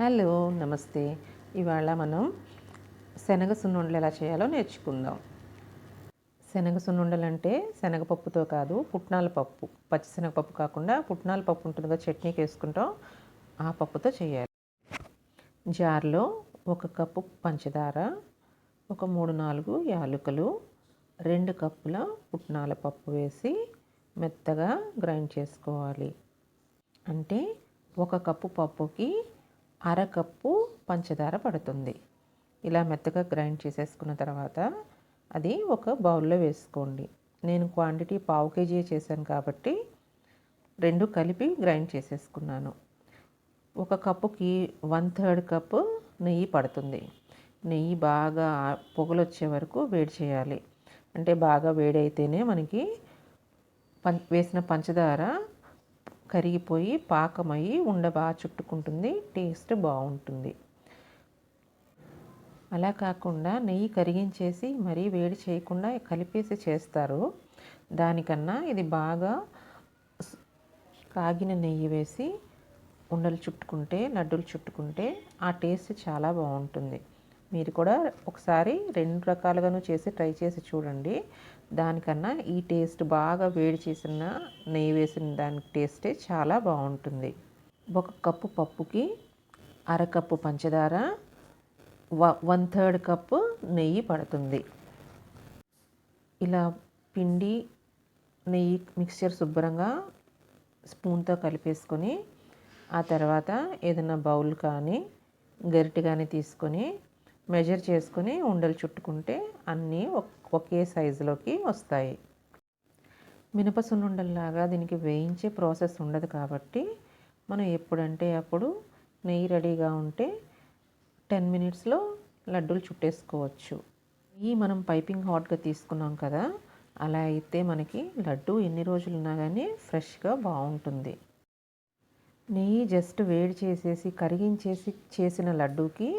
Hello నమస్తే. ఇవాళ మనం శనగ సున్నుండలు ఎలా చేయాలో నేర్చుకుందాం. శనగ సున్నుండలు అంటే శనగపప్పుతో కాదు పుట్నాల పప్పు. పచ్చి శనగపప్పు కాకుండా పుట్నాల పప్పు ఉంటుందిగా చట్నీకి వేసుకుంటాం. ఆ పప్పుతో చేయాలి. జార్లో ఒక కప్పు పంచదార ఒక మూడు నాలుగు యాలకులు రెండు కప్పుల పుట్నాల పప్పు వేసి మెత్తగా గ్రైండ్ చేసుకోవాలి. అంటే ఒక కప్పు పప్పుకి అరకప్పు పంచదార పడుతుంది. ఇలా మెత్తగా గ్రైండ్ చేసేసుకున్న తర్వాత అది ఒక బౌల్లో వేసుకోండి. నేను క్వాంటిటీ పావు కేజీ చేశాను కాబట్టి రెండు కలిపి గ్రైండ్ చేసేసుకున్నాను. ఒక కప్పుకి వన్ థర్డ్ కప్పు నెయ్యి పడుతుంది. నెయ్యి బాగా పొగలు వచ్చే వరకు వేడి చేయాలి. అంటే బాగా వేడైతేనే మనకి పం వేసిన పంచదార కరిగిపోయి పాకమయ్యి ఉండ బాగా చుట్టుకుంటుంది. టేస్ట్ బాగుంటుంది. అలా కాకుండా నెయ్యి కరిగించేసి మరీ వేడి చేయకుండా కలిపేసి చేస్తారు. దానికన్నా ఇది బాగా కాగిన నెయ్యి వేసి ఉండలు చుట్టుకుంటే లడ్డూలు చుట్టుకుంటే ఆ టేస్ట్ చాలా బాగుంటుంది. మీరు కూడా ఒకసారి రెండు రకాలుగాను చేసి ట్రై చేసి చూడండి. దానికన్నా ఈ టేస్ట్ బాగా వేడి చేసిన నెయ్యి వేసిన దాని టేస్టే చాలా బాగుంటుంది. ఒక కప్పు పప్పుకి అరకప్పు పంచదార వన్ థర్డ్ కప్పు నెయ్యి పడుతుంది. ఇలా పిండి నెయ్యి మిక్స్చర్ శుభ్రంగా స్పూన్తో కలిపేసుకొని ఆ తర్వాత ఏదైనా బౌల్ కానీ గరిటె కానీ తీసుకొని మెజర్ చేసుకుని ఉండలు చుట్టుకుంటే అన్నీ ఒకే సైజులోకి వస్తాయి. మినప సున్నుండల్లాగా దీనికి వేయించే ప్రాసెస్ ఉండదు కాబట్టి మనం ఎప్పుడంటే అప్పుడు నెయ్యి రెడీగా ఉంటే టెన్ మినిట్స్లో లడ్డూలు చుట్టేసుకోవచ్చు. ఈ మనం పైపింగ్ హాట్గా తీసుకున్నాం కదా అలా అయితే మనకి లడ్డు ఎన్ని రోజులు ఉన్నా కానీ ఫ్రెష్గా బాగుంటుంది. నెయ్యి జస్ట్ వేడి చేసేసి కరిగించేసి చేసిన లడ్డూకి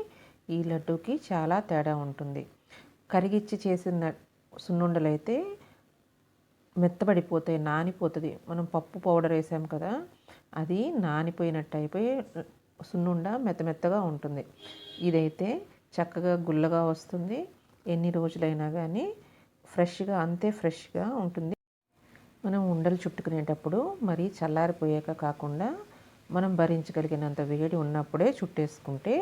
ఈ లడ్డూకి చాలా తేడా ఉంటుంది. కరిగిచ్చి చేసిన సున్నుండలు అయితే మెత్తబడిపోతాయి నానిపోతుంది. మనం పప్పు పౌడర్ వేసాం కదా అది నానిపోయినట్టు అయిపోయి సున్నుండ మెత్త మెత్తగా ఉంటుంది. ఇదైతే చక్కగా గుల్లగా వస్తుంది. ఎన్ని రోజులైనా కానీ ఫ్రెష్గా అంతే ఫ్రెష్గా ఉంటుంది. మనం ఉండలు చుట్టుకునేటప్పుడు మరీ చల్లారిపోయాక కాకుండా మనం భరించగలిగినంత వేడి ఉన్నప్పుడే చుట్టేసుకుంటే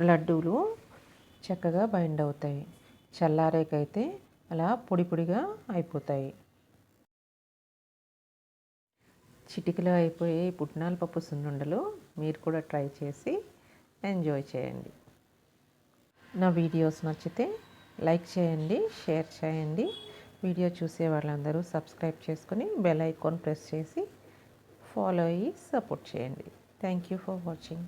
లడ్డూలు చక్కగా బైండ్ అవుతాయి. చల్లారేకైతే అలా పొడి పొడిగా అయిపోతాయి. చిటికలో అయిపోయే పుట్నాల పప్పు సున్నుండలు మీరు కూడా ట్రై చేసి ఎంజాయ్ చేయండి. నా వీడియోస్ నచ్చితే లైక్ చేయండి షేర్ చేయండి. వీడియో చూసే వాళ్ళందరూ సబ్స్క్రైబ్ చేసుకొని బెల్ ఐకాన్ ప్రెస్ చేసి ఫాలో అయ్యి సపోర్ట్ చేయండి. Thank you for watching.